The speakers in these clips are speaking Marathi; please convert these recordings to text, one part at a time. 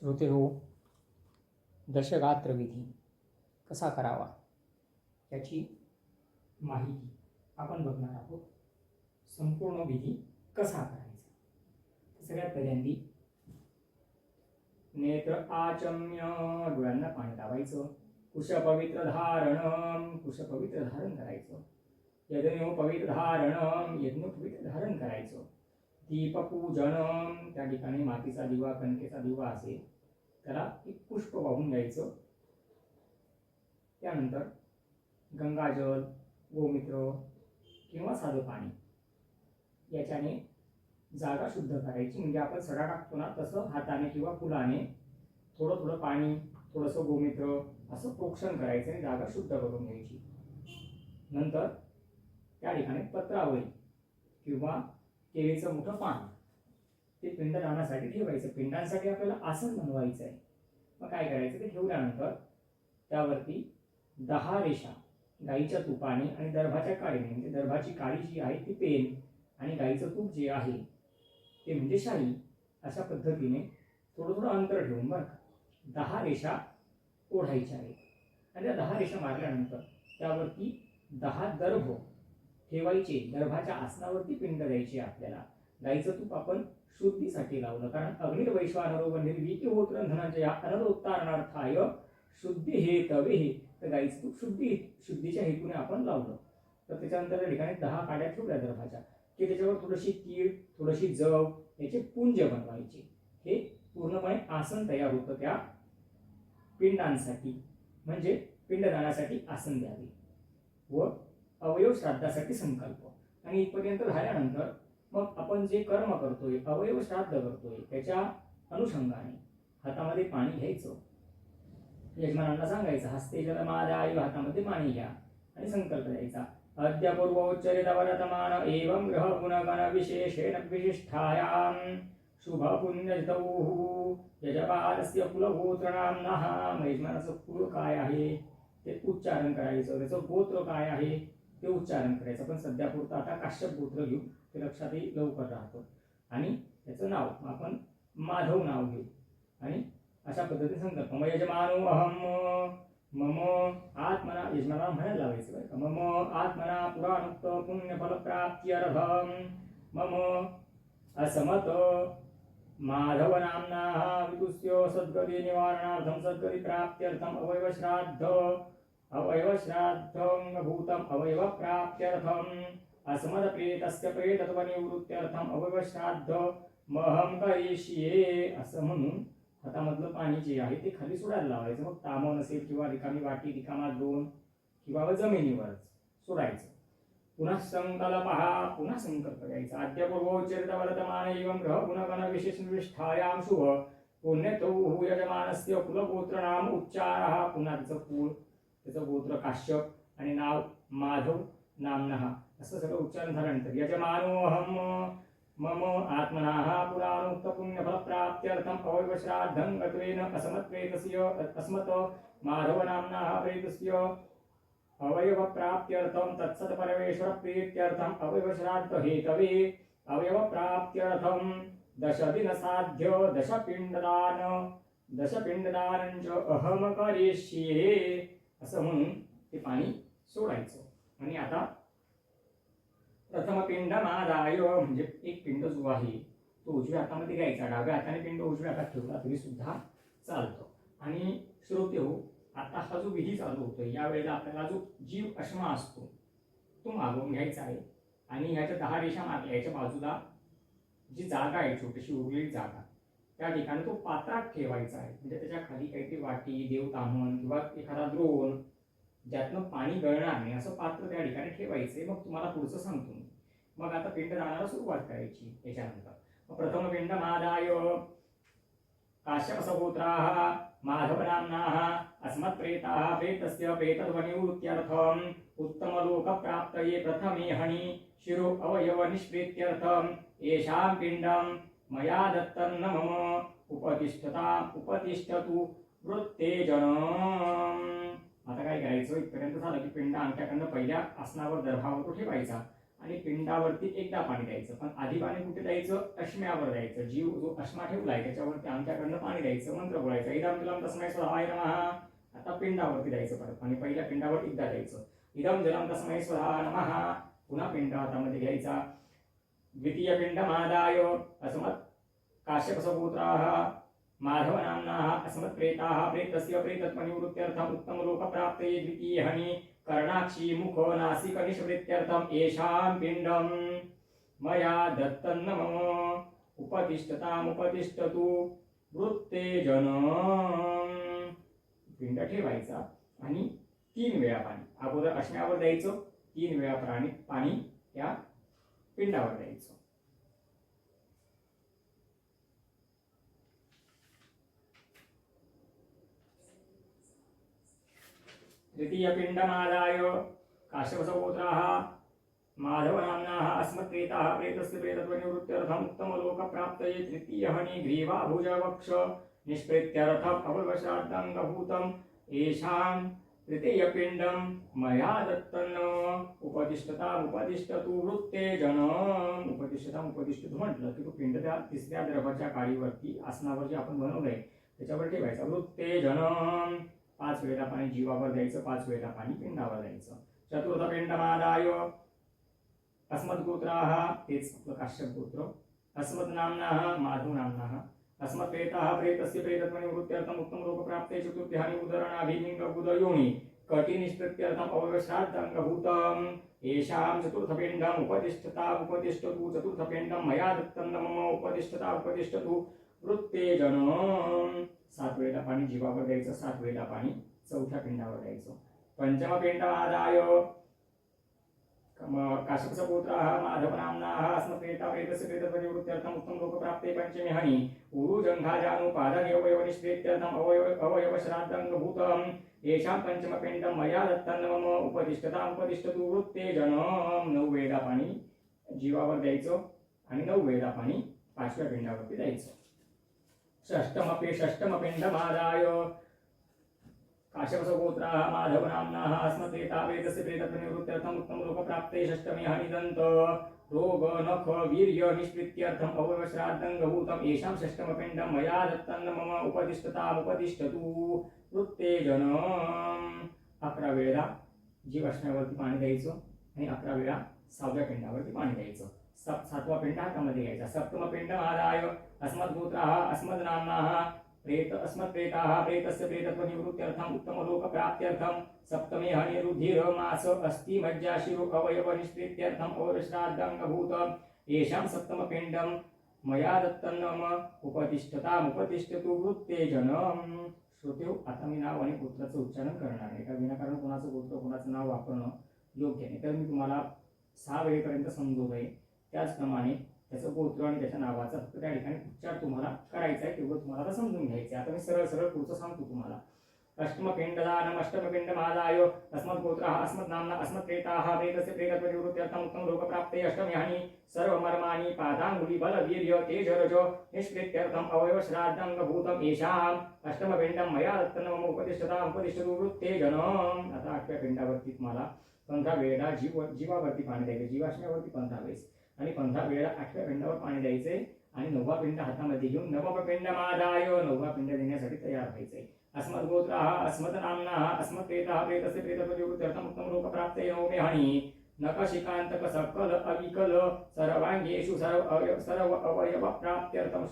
श्रोते हो दशगात्र विधी कसा करावा याची माहिती आपण बघणार आहोत. संपूर्ण विधी कसा करायचा? सगळ्यात पहिल्यांदी नेत्र आचम्य डोळ्यांना पाणी लावायचं. कुशपवित्र धारण कुशपवित्र धारण करायचं. यज्ञ पवित्र धारण यज्ञ पवित्र धारण करायचं. दीपपूजन त्या ठिकाणी मातीचा दिवा कणकेचा दिवा असेल त्याला एक पुष्प वाहून घ्यायचं. त्यानंतर गंगाजल गोमित्र किंवा साधं पाणी याच्याने जागा शुद्ध करायची. म्हणजे आपण सडा टाकतो ना तसं हाताने किंवा फुलाने थोडं थोडं पाणी थोडंसं गोमित्र असं प्रोक्षण करायचं आणि जागा शुद्ध करून घ्यायची. नंतर त्या ठिकाणी पत्रावळी किंवा केळीचं मोठं पान ते पिंड पिंडदानासाठी ठेवायचं. पिंडांसाठी आपल्याला आसन बनवायचं आहे. मग काय करायचं? ते ठेवल्यानंतर त्यावरती दहा रेषा गाईच्या तुपाने आणि दर्भाच्या काळीने म्हणजे दर्भाची काळी जी आहे ती पेन आणि गाईचं तूप जे आहे ते म्हणजे शाई अशा पद्धतीने थोडं थोडं अंतर ठेवून बरं दहा रेषा ओढायच्या आहेत. आणि त्या दहा रेषा मारल्यानंतर त्यावरती दहा दर्भ ठेवायचे गर्भाच्या आसनावरती पिंड द्यायची आपल्याला. गाईचं तूप आपण शुद्धीसाठी लावलं कारण अग्निर्वैश्वानरो निर्विकी होत रंधनाच्या अनरोत्तारणार्थाय शुद्धी हे तवे हे. तर गाईचं तूप शुद्धी शुद्धीच्या हेतूने आपण लावलं. तर त्याच्यानंतर त्या ठिकाणी दहा काड्या ठेवल्या गर्भाच्या. की त्याच्यावर थोडीशी तीळ थोडीशी जव याचे पुंज बनवायचे. हे पूर्णपणे आसन तयार होतं त्या पिंडांसाठी. म्हणजे पिंडदानासाठी आसन द्यावे. व अवयव श्राद्धासाठी संकल्प. आणि इथपर्यंत झाल्यानंतर मग आपण जे कर्म करतोय अवयव श्राद्ध करतोय त्याच्या अनुषंगाने हातामध्ये पाणी घ्यायचं. यजमानांना सांगायचं हस्ते जलमादा आई हातामध्ये पाणी घ्या. आणि संकल्प द्यायचा. अद्य पूर्वोच्चरित एवं ग्रह गुणगण विशेषेण विशिष्ठायां शुभ पुण्यजतौ यजपालस्य कुलगोत्रनाम्नः यजमानाचं कुल काय आहे? ते उच्चारण करायचं. त्याचं गोत्र काय आहे? ते उच्चारण करायचं. पण सध्या पुरतं आता काश्यप गोत्र घेऊ ते लक्षातही लवकर राहतो. आणि त्याचं नाव आपण माधव नाव घेऊ. आणि अशा पद्धतीने संकल्प. मग यजमानो अहम मम आत्मना यजमानाला म्हणायला लावायचं बरं का. मम आत्मना पुराणुक्त पुण्यफल अर्हम मम असमत माधव नामना विदुष्य सद्गती निवारणार्थम सद्गती प्राप्त्यर्थम अवयव श्राद्ध. अवयव श्राद्धं अवयवप्राप्त्यर्थम्। अवयव प्रेतत्वनिवृत्त्यर्थम् अवयवश्राद्ध अवयव श्राद्ध महम करिष्ये। असं म्हणून हातामधलं पाणी जे आहे ते खाली सोडायला लावायचं. मग तामव नसेल किंवा रिकामी वाटी रिकामा दोन किंवा जमिनीवरच सोडायचं. पुन्हा संकल्प हा पुन्हा संकल्प घ्यायचा. अद्यपूर्वोच्चरित वर्तमान एवं ग्रह गुणगण विशेष निष्ठायाम शुभ। पुण्यतो यजमानस्य कुलगोत्र नाम उच्चार। पुन्हा त्याचं त्याचं गोत्र काश्यप आणि नाव माधव नामनः. असं सगळं उच्चारण झाल्यानंतर यजमानो अहम मम आत्मनाः पुराणोक्त पुण्यफलप्राप्त्यर्थम गत्वेन असमत्वेतस्य अस्मत् माधव नाम्नः प्रेतस्य अवयवप्राप्त्यर्थं तत्सत् परमेश्वर प्रीत्यर्थम अवयव श्राद्ध हेतवे अवयव प्राप्त्यर्थम करिष्ये। असं म्हणून ते पाणी सोडायचं. आणि आता प्रथम पिंड मादाय म्हणजे एक पिंड जो आहे तो उजव्या हातामध्ये घ्यायचा. डाव्या हाताने पिंड उजव्या हातात ठेवला तरी सुद्धा चालतो. आणि श्रोते हो आता हा जो विधी चालू होतो यावेळेला आपल्याला जो जीव अश्मा असतो तो मागवून घ्यायचा आहे. आणि ह्याच्या दहा रेषा मारल्या याच्या बाजूला जी जागा आहे छोटीशी उरलेली जागा त्या ठिकाणी तो पात्रात ठेवायचा आहे. म्हणजे त्याच्याखाली काहीतरी वाटी देवतामण किंवा एखादा द्रोण ज्यातनं पाणी गळणार नाही असं पात्र त्या ठिकाणी ठेवायचे मग तुम्हाला पुढचं सांगतो मी. मग आता पिंड दानाला सुरुवात करायची याच्यानंतर. मग प्रथम पिंड मादाय काश्यपसहोत्राः माधवनाम्नाः अस्मत्प्रेताः प्रेतस्य प्रेतध्वनिवृत्त्यर्थम् उत्तमलोकप्राप्तये प्रथमे हणि शिरो अवयवनिष्प्रीत्यर्थम् येषां पिण्डम् मया दत्तं न मम उपतिष्ठता उपतिष्ठतु वृत्तेजन। आता काय करायचं? इथपर्यंत झालं की पिंड अंगठ्याकडनं पहिल्या आसनावर दर्भावर तो ठेवायचा आणि पिंडावरती एकदा पाणी द्यायचं. पण आधी पाणी कुठे द्यायचं? अश्म्यावर द्यायचं. जीव जो अश्मा ठेवलाय त्याच्यावरती आमच्याकडनं पाणी द्यायचं. मंत्र बोलायचं. इदम जलम तस्मय स्वधाय नमः. आता पिंडावरती द्यायचं परत. पाणी पहिल्या पिंडावर एकदा द्यायचं. इदम जलम तस्मय स्वधा नमः. पुन्हा पिंड हातामध्ये घ्यायचा. द्वितीयपिण्डमादायो अस्मत्। काश्यपसपुत्राः माधवनाम्नाः अस्मत्प्रेताः प्रेतस्य प्रेतत्वनिवृत्त्यर्थम् उत्तमलोकप्राप्तये द्वितीयहनि कर्णाक्षी मुखो नासिकनिष्वृत्त्यर्थम् येषां पिण्डं मया दत्तन्न मम उपतिष्ठतामुपतिष्ठतु वृत्तेजन। पिंड ठेवायचा। आणि तीन वेळा पाणी। अगोदर अश्म्यावर द्यायचं। तीन वेळा प्राणी पाणी त्या पिंडावर द्यायचं तृतीयपिण्डमादाय काश्यपसपुत्राः माधवनाम्नाः अस्मत्प्रेताः प्रेतस्य प्रेतत्वनिवृत्त्यर्थम् उत्तमलोकप्राप्तये तृतीयहनि ग्रीवाभुजवक्ष निष्प्रेत्यर्थम् अववशाद्दङ्गभूतम् येषाम् तृतीयपिण्डं मया दत्तन्न उपतिष्ठताम् उपतिष्ठतु वृत्ते जनम। उपतिष्ठताम उपतिष्ठतु म्हटलं की तो पिंड त्या तिसऱ्या द्रवाच्या काळीवरती आसनावर जे आपण बनवलंय त्याच्यावर ठेवायचं वृत्ते जनम. पाच वेळेला पाणी जीवावर द्यायचं पाच वेळेला पाणी पिंडावर द्यायचं. चतुर्थ पिंडमादाय अस्मद्गोत्राः तेच आपलं काश्यप गोत्र. अस्मद्नाम्नाः माधव नाम्नाः अस्मत्प्रेताः प्रेतस्य प्रेतत्वनिवृत्त्यर्थम् उत्तमरूपप्राप्ते चतुर्थ्यानि उदरणाभिलिङ्गबुधयोनि कटिनिष्कृत्यर्थम् अवयशाद्दङ्गभूतम् येषां चतुर्थपिण्डम् उपतिष्ठतामुपतिष्ठतु चतुर्थपिण्डं मया दत्तं न मम उपतिष्ठता उपतिष्ठतु। वृत्ते जनम सात वेळेला पाणी जीवावर द्यायचं सात वेळेला पाणी चौथ्या पिंडावर द्यायचं पंचम पिंडमादाय काश्यपसपुत्राः माधवनाम्नाः अस्मत्प्रेता प्रेतस्य प्रेतत्वनिवृत्त्यर्थम् उत्तमलोकप्राप्ते पञ्चमे हनि उरुजङ्घाजानुपादनयवयवनिष्कृत्यर्थम् अवयव अवयवश्राद्धङ्गभूतम् येषां पञ्चमपिण्डं मया दत्तं मम उपतिष्ठताम् उपतिष्ठतु वृत्ते जनम नऊ वेळेला पाणी जीवावर द्यायचं आणि नऊ वेळेला पाणी पाचव्या पिंडावरती द्यायचं. षष्टमपि षष्टमपिण्डमादाय. काश्यपसगोत्राः माधवनाम्नाः अस्मते तावेदस्य प्रेतत्वनिवृत्त्यर्थम् उत्तमलोकप्राप्ते षष्टमे हनिदन्त। रोग नख वीर्य निष्कृत्यर्थम् अवयवश्राद्धङ्गभूतम् येषां षष्टमपिण्डं मया दत्तं मम उपतिष्ठतामुपतिष्ठतु वृत्तेजन अकरा वेळेला जीवाश्म्यावरती पाणी द्यायचं आणि अकरा वेळा सहाव्या पिंडावरती पाणी द्यायचं सप सातवा पिंड हातामध्ये घ्यायचा सप्तम पिंड आदाय। अस्मद्गोत्राः अस्मद्नाम्नाः प्रेत अस्मत्प्रेताः प्रेतस्य प्रेतत्वनिवृत्त्यर्थम् उत्तमलोकप्राप्त्यर्थं सप्तमे हनि अस्ति मज्जाशिरो अवयवनिष्कृत्यर्थम् अवश्राद्धङ्गभूतम् येषां सप्तमपिण्डं मया दत्तं नाम उपतिष्ठतामुपतिष्ठतु वृत्ते जनम श्रोतेव आता मी नाव आणि पुत्राचं उच्चारण करणार नाही का विनाकारण कोणाचं पुत्र कोणाचं नाव वापरणं योग्य नाही. तर मी तुम्हाला सहा वेळेपर्यंत समजवलंय. त्याचप्रमाणे त्याचं गोत्र आणि त्याच्या नावाचा फक्त त्या ठिकाणी उच्चार तुम्हाला करायचा आहे तेवढं तुम्हाला आता समजून घ्यायचं आहे. आता मी सरळ सरळ पुढचं सांगतो तुम्हाला. अष्टमपिण्डदानम् अष्टमपिण्डमादाय अस्मद्गोत्रः अस्मद्नाम्ना अस्मत्प्रेताः प्रेतस्य प्रेतत्वनिवृत्त्यर्थम् उत्तमलोकप्राप्ते अष्टम्यानि सर्वमर्माणि पादाङ्गुलि बलवीर्य तेजरज निष्कृत्यर्थम् अवयवश्राद्धङ्गभूतम् येषाम् अष्टमपिण्डं मया दत्तं मम उपतिष्ठता उपतिष्ठतु वृत्ते आता आठव्या पिंडावरती तुम्हाला पंधरा वेळा जीव जीवावरती पाणी द्यायचे जीवाश्म्यावरती पंधरा वेळेस. आणि पंधरा वेळेला आठव्या पिंडावर पाणी द्यायचंय आणि नववा पिंड हातामध्ये घेऊन नववा पिंड मादाय नववा पिंड देण्यासाठी तयार व्हायचंय अस्मद्गोत्राः अस्मद्नाम्नाः अस्मत्प्रेताः प्रेतस्य प्रेतपतिवृत्त्यर्थम् उत्तमलोकप्राप्ते नवमे हनि नखशिकान्तक सकल अविकल सर्वाङ्गेषु सर्व अवयव सर्व अवयवप्राप्त्यर्थं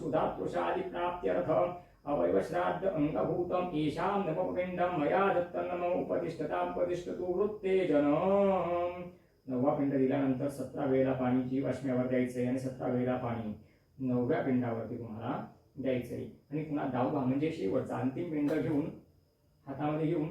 अवयव अवयवश्राद्ध अङ्गभूतं येषां नवपिण्डं मया दत्तं नमो। उपतिष्ठता उपतिष्ठतु वृत्ते जनम। नववा पिंड दिल्यानंतर सतरा वेळेला पाणी जीव अश्म्यावर द्यायचंय आणि सतरा वेळेला पाणी नवव्या पिंडावरती तुम्हाला द्यायचंय. आणि पुन्हा दहावा म्हणजे शेवटचा अंतिम पिंड घेऊन हातामध्ये घेऊन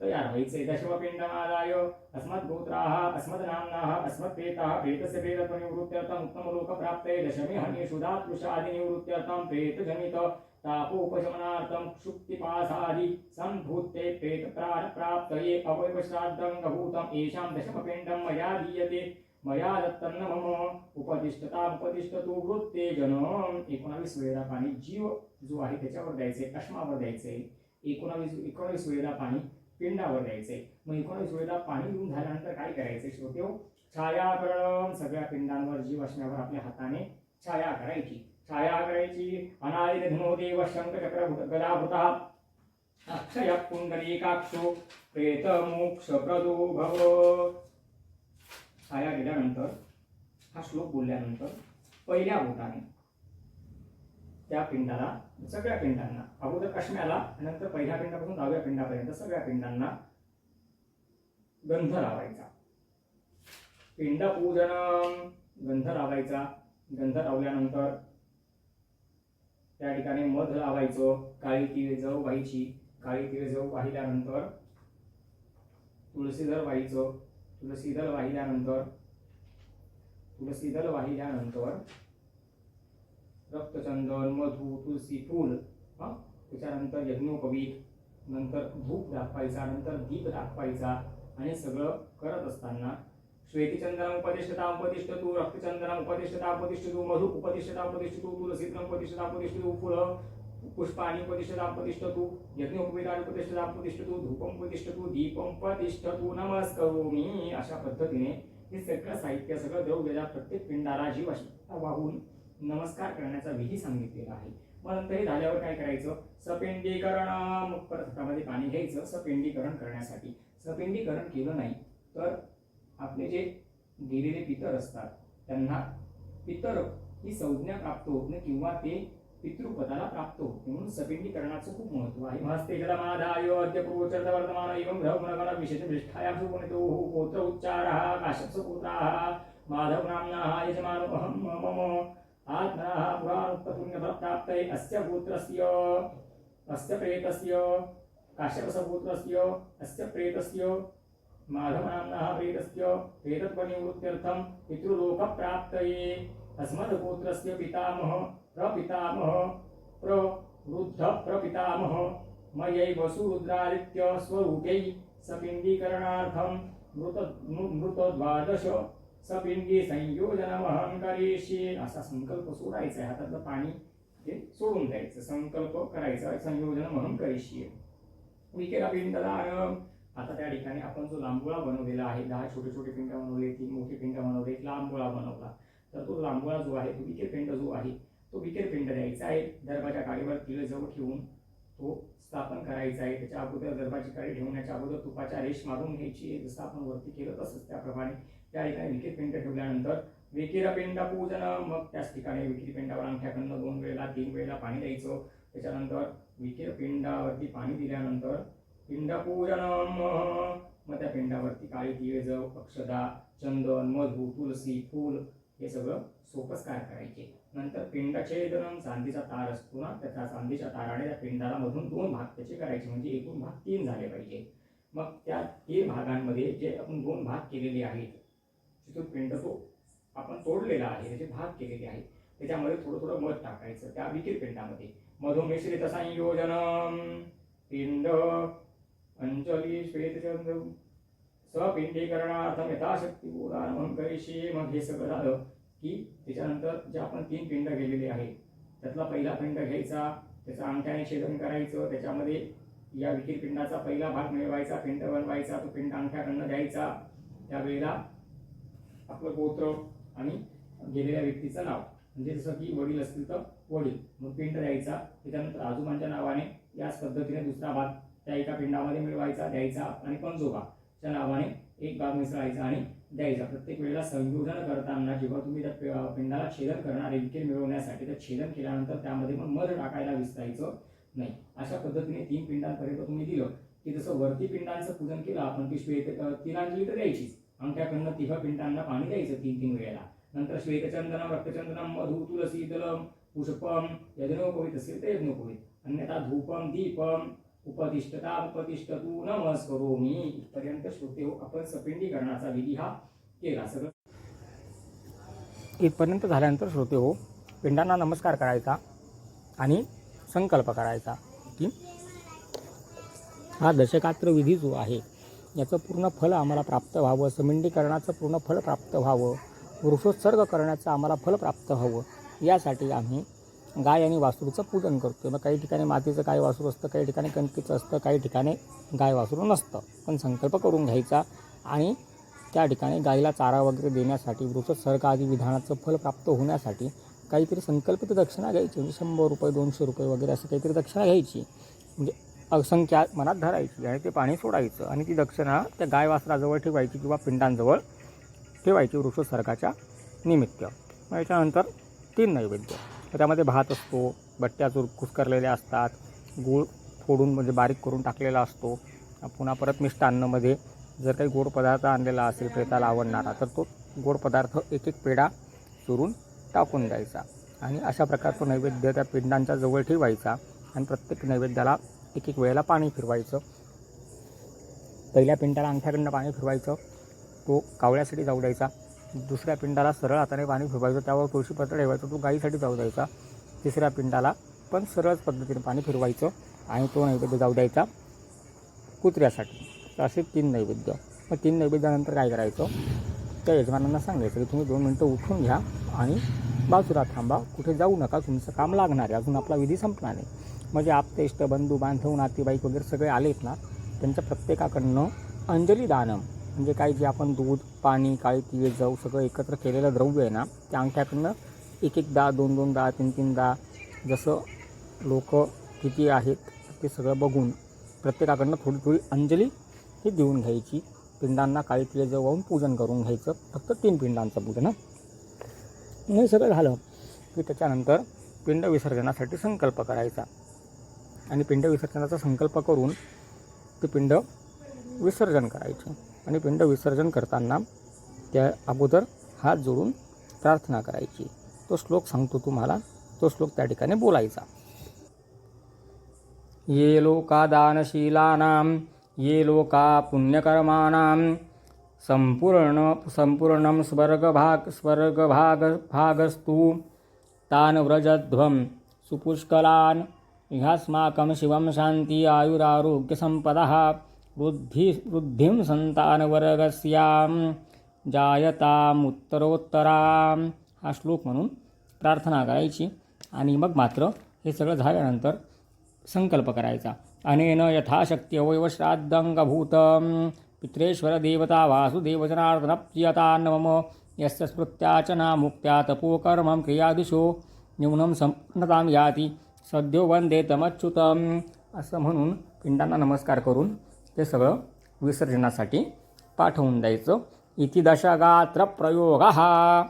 तयार व्हायचंय. दशम पिंडमादाय अस्मत् गोत्राः अस्मत् नाम्नाः अस्मत् प्रेताः प्रेतस्य प्रेतत्वनिवृत्त्यर्थम् उत्तमलोकप्राप्ते दशमे हनि सुधातृषादिनिवृत्त्यर्थं प्रेतजनित। तापोपशमनार्थं क्षुक्तिपासादि सम्भूते प्रेतप्राप्तये अवयवश्राद्धङ्गभूतम् येषां दशमपिण्डं मया दीयते। मया दत्तं मम उपतिष्ठतामुपतिष्ठतु वृत्ते जनम एकोणावीस वेळा पाणी जीव जो आहे त्याच्यावर द्यायचे अश्मावर द्यायचे। एकोणावीस एकोणावीस वेळा पाणी पिंडावर द्यायचे। मग एकोणावीस वेळेला पाणी घेऊन झाल्यानंतर काय करायचे श्रोते हो? छायाकरण सगळ्या पिंडांवर जीव असण्यावर आपल्या हाताने छाया करायची। छाया करायची अनादित धनो देव शंखचक्र भव छाया गेल्यानंतर हा श्लोक बोलल्यानंतर पहिल्या भूताने त्या पिंडाला सगळ्या पिंडांना अगोदर कश्म्याला नंतर पहिल्या पिंडापासून दहाव्या पिंडापर्यंत सगळ्या पिंडांना गंध लावायचा. पिंड पूजन गंध लावायचा. गंध लावल्यानंतर त्या ठिकाणी मध लावायचं काळी तिळ जव व्हायची काळी तिळ जव वाहिल्यानंतर तुळशीदल व्हायचं तुळशीदल वाहिल्यानंतर तुळशीदल वाहिल्यानंतर रक्तचंदन मधू तुळशी फूल हा? त्याच्यानंतर यज्ञोपवीत नंतर धूप दाखवायचा नंतर दीप दाखवायचा आणि सगळं करत असताना श्वेतिचंदनम उपदिष्टता उपदिष्टतु रक्तचंदनम उपदिष्टता उपदिष्टतु मधु उपदिष्टता उपदिष्टतु तुलसीतम उपदिष्टता उपदिष्टतु फुल पुष्पाणी उपदिष्टता उपदिष्टतु तू उपदिष्टता उपदिष्टतु धूपम उपदिष्टतु दीपम उपदिष्टतु नमस्करोमी अशा पद्धतीने हे सगळं साहित्य सगळं द्रव्य प्रत्येक पिंडाला जीव वाहून नमस्कार करण्याचा विधी सांगितलेला आहे. मग नंतर हे झाल्यावर काय करायचं? सपिंडीकरण मग परत हातामध्ये पाणी घ्यायचं सपिंडीकरण करण्यासाठी. सपिंडीकरण केलं नाही तर आपले जे गेलेले पितर असतात त्यांना पितर ही संज्ञा प्राप्त होत किंवा ते पितृपदाला प्राप्त होते म्हणून सपिंडीकरणाचं खूप महत्त्व आहे. मस्ते जलमादाय अद्य पूर्वचर्द वर्तमान एवं भ्रमणगण विशेष विष्ठाया सुगणितो गोत्र उच्चारः काश्यपस पुत्राः माधव नाम्नः यजमानोऽहं मम आत्मनः पुराणोक्तपुण्यफलप्राप्तये अस्य पुत्रस्य अस्य प्रेतस्य काश्यपसपुत्रस्य अस्य प्रेतस्य माधवनाम्नः प्रेतस्य प्रेतत्वनिवृत्त्यर्थं पितृलोकप्राप्तये अस्मद्गोत्रस्य पितामह प्रपितामह प्रवृद्ध प्रपितामह मयैव सुरुद्रादित्य स्वरूपै सपिण्डीकरणार्थं मृत मृतद्वादश सपिंडी संयोजनमहं करिष्ये असा संकल्प सोडायचा आहे. हातातलं पाणी ते सोडून द्यायचं. संकल्प करायचा संयोजनमहं करिष्ये विकेला पिंडदान आता त्या ठिकाणी आपण जो लांबोळा बनवलेला आहे दहा छोटे छोटे पिंड बनवले तीन मोठे पिंड बनवले एक लांबोळा बनवला. तर तो लांबोळा जो आहे तो विकेर पिंड जो आहे तो विकेर पिंड द्यायचा आहे. दर्भाच्या काडीवर तिळ जवळ ठेवून तो स्थापन करायचा आहे. त्याच्या अगोदर दर्भाची काडी ठेवण्याच्या अगोदर तुपाच्या रेश मारून घ्यायची आहे. जसं आपण वरती केलं तसंच त्याप्रमाणे त्या ठिकाणी विकेर पिंड ठेवल्यानंतर विकीर पिंड पूजन. मग त्याच ठिकाणी विकीर पिंडावर अंगठ्याकडनं दोन वेळेला तीन वेळेला पाणी द्यायचं. त्याच्यानंतर विकेर पिंडावरती पाणी दिल्यानंतर पिंडपूजन मग त्या पिंडावरती काळी तिळ जव अक्षदा चंदन मधू तुलसी फूल हे सगळं सोपस्कार करायचे. नंतर पिंडछेदन चांदीचा तार असतो ना त्या चांदीच्या ताराने त्या पिंडाला मधून दोन भाग त्याचे करायचे. म्हणजे एकूण भाग तीन झाले पाहिजे. मग त्या तीन भागांमध्ये जे आपण दोन भाग केलेले आहेत तिथून पिंड तो आपण तोडलेला आहे त्याचे भाग केलेले आहेत त्याच्यामध्ये थोडं थोडं मध टाकायचं त्या विकीर पिंडामध्ये. मधुमिश्रित संयोजन पिंड अञ्जलि श्वेतचन्द्रौ सपिंडीकरणार्थम यथाशक्ती बोधान करिष्ये मग हे सगळं झालं की त्याच्यानंतर जे आपण तीन पिंड गेलेले आहे त्यातला पहिला पिंड घ्यायचा त्याचं अंगठ्याने छेदन करायचं त्याच्यामध्ये या विकीर पिंडाचा पहिला भाग मिळवायचा पिंड बनवायचा तो पिंड अंगठ्याकडनं द्यायचा त्यावेळेला आपलं गोत्र आणि गेलेल्या व्यक्तीचं नाव. म्हणजे जसं की वडील असतील तर वडील. मग पिंड द्यायचा. त्याच्यानंतर आजोबांच्या नावाने याच पद्धतीने दुसरा भाग त्या एका पिंडामध्ये मिळवायचा द्यायचा आणि पंजोबाच्या नावाने एक भाग मिसळायचा आणि द्यायचा. प्रत्येक वेळेला संयोजन करताना जेव्हा तुम्ही त्या पिंडाला छेदन करणार विकेल मिळवण्यासाठी तर छेदन केल्यानंतर त्यामध्ये मग मध टाकायला विसरायचं नाही. अशा पद्धतीने तीन पिंडांपर्यंत तुम्ही दिलं की जसं वरती पिंडांचं पूजन केलं आपण ती श्वेत तिलांजली तर द्यायचीच अंगठ्याकडनं तिघ पिंडांना पाणी द्यायचं तीन तीन वेळेला. नंतर श्वेतचंदनम रक्तचंदनम मधु तुलसी दलम पुष्पम यज्ञोपवीत असेल तर यज्ञोपवीत अन्यथा धूपम दीपम उपदिष्टता उपदिष्ट तू नमस्करोमी इथपर्यंत श्रोते हो आपण सपिंडीकरणाचा विधी हा केला. सगळं इथपर्यंत झाल्यानंतर श्रोते हो पिंडांना नमस्कार करायचा आणि संकल्प करायचा की हा दशकात्र विधी जो आहे याचं पूर्ण फल आम्हाला प्राप्त व्हावं समिंडीकरणाचं पूर्ण फल प्राप्त व्हावं वृषोत्सर्ग करण्याचं आम्हाला फल प्राप्त व्हावं यासाठी आम्ही गाय आणि वासरूचं पूजन करतो. मग काही ठिकाणी मातीचं गाय वासरू असतं काही ठिकाणी कणकीचं असतं काही ठिकाणी गाय वासरू नसतं. पण संकल्प करून घ्यायचा आणि त्या ठिकाणी गाईला चारा वगैरे देण्यासाठी वृषसर्ग आदी विधानाचं फल प्राप्त होण्यासाठी काहीतरी संकल्पित दक्षिणा घ्यायची. म्हणजे शंभर रुपये दोनशे रुपये वगैरे असं काहीतरी दक्षिणा घ्यायची. म्हणजे असंख्या मनात धरायची आणि ते पाणी सोडायचं. आणि ती दक्षिणा त्या गाय वासराजवळ ठेवायची किंवा पिंडांजवळ ठेवायची वृक्षसर्गाच्या निमित्त. मग याच्यानंतर तीन नैवेद्य. त्यामध्ये भात असतो बट्ट्या चुर कुस्करलेल्या असतात गूळ फोडून म्हणजे बारीक करून टाकलेला असतो. पुन्हा परत मिष्टान्नमध्ये जर काही गोड पदार्थ आणलेला असेल प्रेताला आवडणारा तर तो गोड पदार्थ एक एक पेढा चुरून टाकून द्यायचा. आणि अशा प्रकारचा नैवेद्य त्या पिंडांच्या जवळ ठेवायचा आणि प्रत्येक नैवेद्याला एक एक वेळेला पाणी फिरवायचं. पहिल्या पिंडाला अंगठ्याकडनं पाणी फिरवायचं. तो कावळ्यासाठी जाऊ द्यायचा. दुसऱ्या पिंडाला सरळ हाताने पाणी फिरवायचं त्यावर तुळशीपत्र ठेवायचं तो गाईसाठी जाऊ द्यायचा. तिसऱ्या पिंडाला पण सरळच पद्धतीने पाणी फिरवायचं आणि तो नैवेद्य जाऊ द्यायचा कुत्र्यासाठी. तर असे तीन नैवेद्य. मग तीन नैवेद्यानंतर काय करायचं? त्या यजमानांना सांगायचं की तुम्ही दोन मिनटं उठून घ्या आणि बाजूला थांबा. कुठे जाऊ नका तुमचं काम लागणार आहे. अजून आपला विधी संपणार नाही. म्हणजे आपते इष्ट बंधू बांधव नातेवाईक वगैरे सगळे आलेत ना त्यांच्या प्रत्येकाकडनं अंजली दानम म्हणजे काही जे आपण दूध पाणी काळी तिळे जाऊ सगळं एकत्र केलेलं द्रव्य आहे ना त्या अंगठ्याकडनं एक एक दहा दोन दोन दा तीन तीन दहा जसं लोक किती आहेत ते सगळं बघून प्रत्येकाकडनं थोडी थोडी अंजली ही देऊन घ्यायची. पिंडांना काळी तिळे वाहून पूजन करून घ्यायचं. फक्त तीन पिंडांचं पूजन हे सगळं झालं की त्याच्यानंतर पिंड विसर्जनासाठी संकल्प करायचा. आणि पिंड विसर्जनाचा संकल्प करून ते पिंड विसर्जन करायचे आणि पिंड विसर्जन करताना त्या अगोदर हात जोडून प्रार्थना करायची. तो श्लोक सांगतो तुम्हाला. तो श्लोक त्या ठिकाणी बोलायचा. ये लोका दानशीलानां ये लोका पुण्यकर्माणां संपूर्ण संपूर्ण स्वर्गभाग स्वर्गभाग भागस्तु तान् व्रजध्वं सुपुष्कलान् ह्यास्माकं शिवं शान्ति आयुरारोग्यसम्पदः वृद्धि वृद्धिं सन्तानवर्गस्यां जायतामुत्तरोत्तरां हा श्लोक म्हणून प्रार्थना करायची. आणि मग मात्र हे सगळं झाल्यानंतर संकल्प करायचा. अनेन यथाशक्ती अवयव श्राद्धंगभूत पित्रेश्वर देवता वासुदेवजनार्दनप्रियता मम यस्य स्मृत्या च नामुक्त्या तपोकर्मं क्रियादिशो न्यूनं संपन्नतां याती. सद्यो वंदे तमच्युतम. असं म्हणून पिंडांना नमस्कार करून ते सगळं विसर्जनासाठी पाठवून द्यायचं. इतिदशगात्र प्रयोग. हा